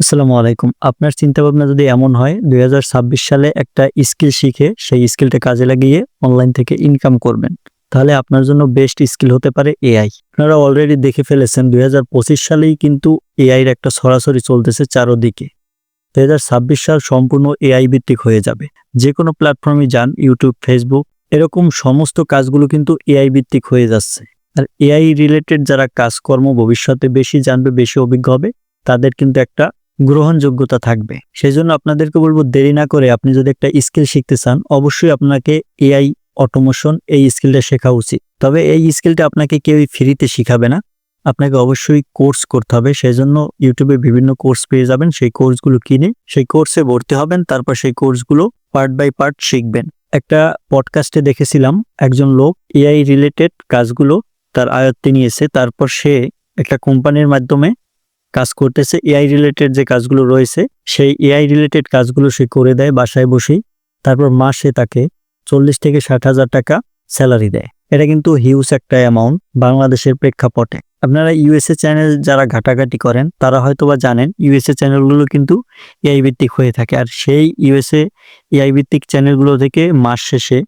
আসসালামু আলাইকুম। আপনার চিন্তা ভাবনা যদি এমন হয়, দুই হাজার ছাব্বিশ সালে একটা স্কিল শিখে সেই স্কিলটা কাজে লাগিয়ে অনলাইন থেকে ইনকাম করবেন। তাহলে আপনার জন্য বেস্ট স্কিল হতে পারে এআই। আপনারা অলরেডি দেখে ফেলেছেন, দুই হাজার পঁচিশ সালেই কিন্তু এআই এর একটা সরাসরি চলতেছে চারোদিকে। দু হাজার ছাব্বিশ সাল সম্পূর্ণ এআই ভিত্তিক হয়ে যাবে। যে কোনো প্ল্যাটফর্মে যান, ইউটিউব, ফেসবুক, এরকম সমস্ত কাজগুলো কিন্তু এআই ভিত্তিক হয়ে যাচ্ছে। আর এআই রিলেটেড যারা কাজকর্ম ভবিষ্যতে বেশি জানবে, বেশি অভিজ্ঞ হবে, তাদের কিন্তু একটা গ্রহণযোগ্যতা থাকবে। সেই জন্য আপনাদেরকে বলব, দেরি না করে আপনি যদি একটা স্কিল শিখতে চান, অবশ্যই আপনাকে এআই অটোমেশন এই স্কিলটা শেখা উচিত। তবে এই স্কিলটা আপনাকে কেউই ফ্রিতে শিখাবে না। আপনাকে অবশ্যই কোর্স করতে হবে। সেই জন্য ইউটিউবে বিভিন্ন কোর্স পেয়ে যাবেন। সেই কোর্সগুলো কিনে সেই কোর্সে ভর্তি হবেন। তারপর সেই কোর্সগুলো পার্ট বাই পার্ট শিখবেন। একটা পডকাস্টে দেখেছিলাম, একজন লোক এআই রিলেটেড কাজগুলো তার আয়ত্তে নিয়েছে। তারপর সে একটা কোম্পানির মাধ্যমে কাজ করতেছে। এআই রিলেটেড যে কাজগুলো রয়েছে, সেই এআই রিলেটেড কাজগুলো সে করে দেয় বাসায় বসেই। তারপর মাসে তাকে চল্লিশ থেকে ষাট হাজার টাকা স্যালারি দেয়। এটা কিন্তু হিউজ একটা অ্যামাউন্ট বাংলাদেশের প্রেক্ষাপটে। আপনারা ইউএসএ চ্যানেল যারা ঘাটাঘাটি করেন, তারা হয়তো বা জানেন ইউএসএ চ্যানেলগুলো কিন্তু এআই ভিত্তিক হয়ে থাকে। আর সেই ইউএসএ এআই ভিত্তিক চ্যানেলগুলো থেকে মাস শেষে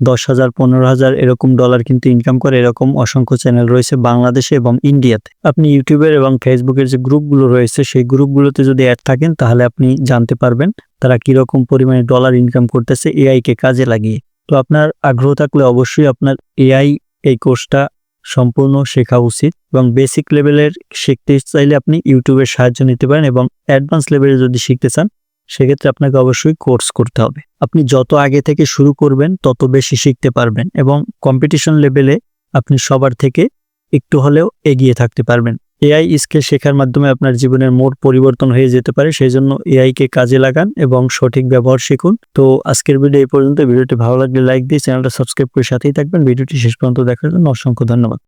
দশ হাজার, পনেরো হাজার এরকম ডলার কিন্তু ইনকাম করে এরকম অসংখ্য চ্যানেল রয়েছে বাংলাদেশে এবং ইন্ডিয়াতে আপনি ইউটিউবের এবং ফেসবুকের যে গ্রুপগুলো রয়েছে, সেই গ্রুপগুলোতে যদি অ্যাড থাকেন, তাহলে আপনি জানতে পারবেন তারা কীরকম পরিমাণে ডলার ইনকাম করতেছে এআই কে কাজে লাগিয়ে। তো আপনার আগ্রহ থাকলে অবশ্যই আপনার এআই এই কোর্সটা সম্পূর্ণ শেখা উচিত এবং বেসিক লেভেলের শিখতে চাইলে আপনি ইউটিউবের সাহায্য নিতে পারেন এবং অ্যাডভান্স লেভেলে যদি শিখতে চান সেক্ষেত্রে আপনাকে অবশ্যই কোর্স করতে হবে। আপনি যত আগে থেকে শুরু করবেন, তত বেশি শিখতে পারবেন এবং কম্পিটিশন লেভেলে আপনি সবার থেকে একটু হলেও এগিয়ে থাকতে পারবেন। এআই স্কিল শেখার মাধ্যমে আপনার জীবনের মোড় পরিবর্তন হয়ে যেতে পারে সেই জন্য এআই কে কাজে লাগান এবং সঠিক ব্যবহার শিখুন। তো আজকের ভিডিও এই পর্যন্ত। ভিডিওটি ভালো লাগলে লাইক দিয়ে চ্যানেলটা সাবস্ক্রাইব করে সাথেই থাকবেন। ভিডিওটি শেষ পর্যন্ত দেখার জন্য অসংখ্য ধন্যবাদ।